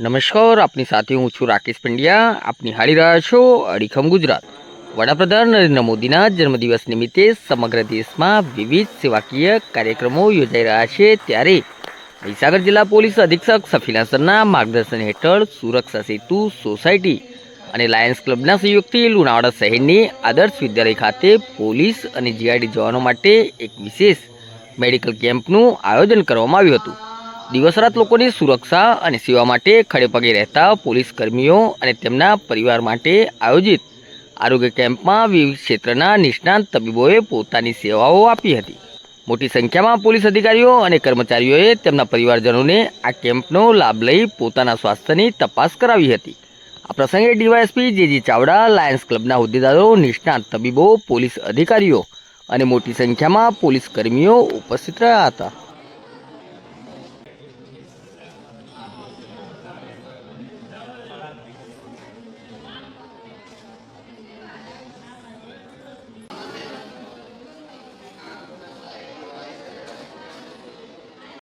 નમસ્કાર, આપની સાથે હું છું રાકેશ પંડ્યા. આપ નિહાળી રહ્યા છો અડીખમ ગુજરાત. વડાપ્રધાન નરેન્દ્ર મોદીના જન્મદિવસ નિમિત્તે સમગ્ર દેશમાં વિવિધ સેવાકીય કાર્યક્રમો યોજાઈ રહ્યા છે. ત્યારે મહીસાગર જિલ્લા પોલીસ અધિક્ષક સફીના સરના માર્ગદર્શન હેઠળ સુરક્ષા સેતુ સોસાયટી અને લાયન્સ ક્લબના સહયોગથી લુણાવાડા શહેરની આદર્શ વિદ્યાલય ખાતે પોલીસ અને જીઆઈડી જવાનો માટે એક વિશેષ મેડિકલ કેમ્પનું આયોજન કરવામાં આવ્યું હતું. દિવસ રાત લોકોની સુરક્ષા અને સેવા માટે ખડેપગે રહેતા પોલીસ કર્મીઓ અને તેમના પરિવાર માટે આયોજિત આરોગ્ય કેમ્પમાં વિવિધ ક્ષેત્રના નિષ્ણાંત તબીબોએ પોતાની સેવાઓ આપી હતી. મોટી સંખ્યામાં પોલીસ અધિકારીઓ અને કર્મચારીઓએ તેમના પરિવારજનોને આ કેમ્પનો લાભ લઈ પોતાના સ્વાસ્થ્યની તપાસ કરાવી હતી. આ પ્રસંગે ડીવાયએસપી જેજી ચાવડા, લાયન્સ ક્લબના હોદ્દેદારો, નિષ્ણાંત તબીબો, પોલીસ અધિકારીઓ અને મોટી સંખ્યામાં પોલીસ કર્મીઓ ઉપસ્થિત રહ્યા હતા.